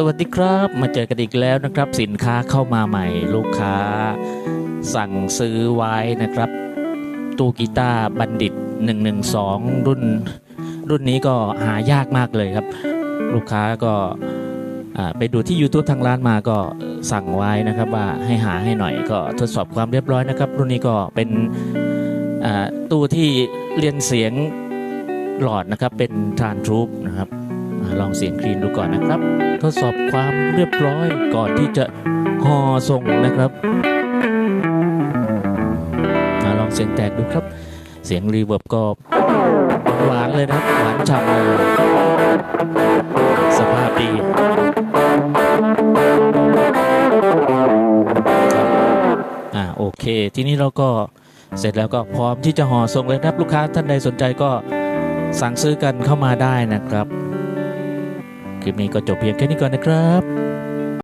สวัสดีครับมาเจอกันอีกแล้วนะครับ สินค้าเข้ามาใหม่ ลูกค้า สั่งซื้อไว้นะครับ ตู้กีตาร์บัณฑิต 112 รุ่น รุ่นนี้ก็หายากมากเลยครับ ลูกค้าก็ไปดูที่ YouTube ทางร้านมาก็สั่งไว้นะครับว่าให้หาให้หน่อยก็ทดสอบความเรียบร้อยนะครับ รุ่นนี้ก็เป็นตู้ที่เรียนเสียงหลอดนะครับเป็นทรานทรูปนะครับ ลองเสียงคลีนดูก่อนนะครับ ทดสอบความเรียบร้อยก่อนที่จะห่อส่งนะครับอาลองเสียงแตกดูครับ เสียงรีเวิร์บก็หวานเลยนะหวานฉ่ำเลยสภาพดีอ่าโอเค ทีนี้เราก็เสร็จแล้วก็พร้อมที่จะห่อส่งเลยนะครับลูกค้าท่านใดสนใจก็สั่งซื้อกันเข้ามาได้นะครับ คลิปนี้ก็จบเพียงแค่นี้ก่อนนะครับ